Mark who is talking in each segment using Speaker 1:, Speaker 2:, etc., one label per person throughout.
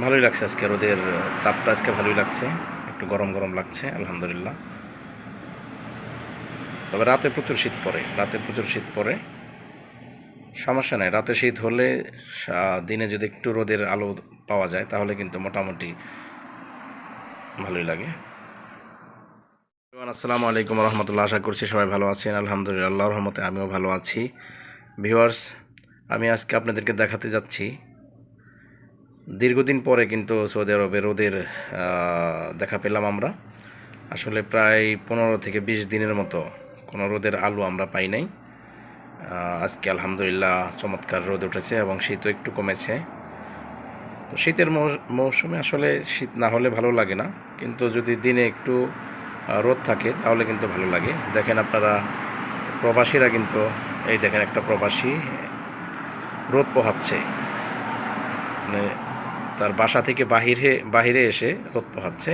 Speaker 1: ভালোই লাগছে আজকে, রোদের তাপটা আজকে ভালোই লাগছে, একটু গরম গরম লাগছে, আলহামদুলিল্লাহ। তবে রাতে প্রচুর শীত পড়ে, রাতে প্রচুর শীত পড়ে। সমস্যা নেই, রাতে শীত হলে দিনে যদি একটু রোদের আলো পাওয়া যায়, তাহলে কিন্তু মোটামুটি ভালোই লাগে। আসসালামু আলাইকুম রহমতুল্লাহ, আশা করছি সবাই ভালো আছেন, আলহামদুলিল্লাহ রহমতে আমিও ভালো আছি। ভিউয়ার্স, আমি আজকে আপনাদেরকে দেখাতে যাচ্ছি দীর্ঘদিন পরে কিন্তু সৌদি আরবে রোদের দেখা পেলাম আমরা। আসলে প্রায় পনেরো থেকে বিশ দিনের মতো কোনো রোদের আলো আমরা পাই নাই। আজকে আলহামদুলিল্লাহ চমৎকার রোদ উঠেছে এবং শীতও একটু কমেছে। তো শীতের মৌসুমে আসলে শীত না হলে ভালো লাগে না। কিন্তু যদি দিনে একটু রোদ থাকে তাহলে কিন্তু ভালো লাগে। দেখেন আপনারা, প্রবাসীরা কিন্তু, এই দেখেন একটা প্রবাসী, রোদ পোহাচ্ছে। মানে তার বাসা থেকে বাহিরে বাহিরে এসে রোদ পোহাচ্ছে।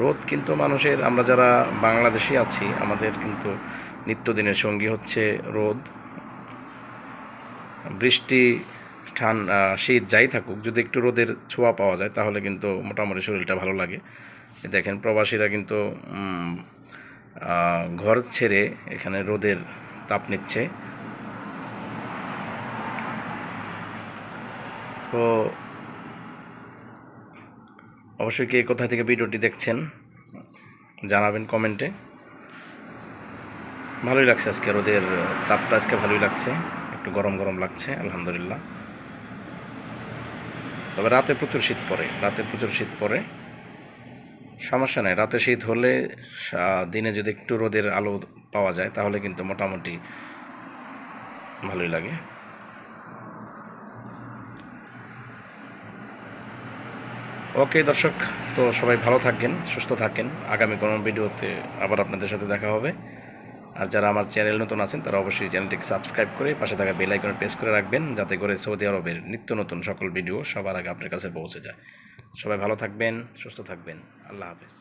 Speaker 1: রোদ কিন্তু মানুষের, আমরা যারা বাংলাদেশি আছি, আমাদের কিন্তু নিত্যদিনের সঙ্গী হচ্ছে রোদ। বৃষ্টি ঠান্ডা শীত যাই থাকুক, যদি একটু রোদের ছোঁয়া পাওয়া যায়, তাহলে কিন্তু মোটামুটি শরীরটা ভালো লাগে। দেখেন, প্রবাসীরা কিন্তু ঘর ছেড়ে এখানে রোদের তাপ নিচ্ছে। তো অবশ্যই কে কোথা থেকে ভিডিওটি দেখছেন জানাবেন কমেন্টে। ভালোই লাগছে আজকে, রোদের তাপটা আজকে ভালোই লাগছে, একটু গরম গরম লাগছে, আলহামদুলিল্লাহ। তবে রাতে প্রচুর শীত পড়ে, রাতে প্রচুর শীত পড়ে। সমস্যা নেই, রাতে শীত হলে দিনে যদি একটু রোদের আলো পাওয়া যায়, তাহলে কিন্তু মোটামুটি ভালোই লাগে। ওকে দর্শক, তো সবাই ভালো থাকবেন, সুস্থ থাকেন আগামী কোনো ভিডিওতে আবার আপনাদের সাথে দেখা হবে। আর যারা আমার চ্যানেল নতুন আছেন, তারা অবশ্যই চ্যানেলটিকে সাবস্ক্রাইব করে পাশে থাকা বেল আইকনে প্রেস করে রাখবেন, যাতে করে সৌদি আরবের নিত্য নতুন সকল ভিডিও সবার আগে আপনার কাছে পৌঁছে যায়। সবাই ভালো থাকবেন, সুস্থ থাকবেন। আল্লাহ হাফেজ।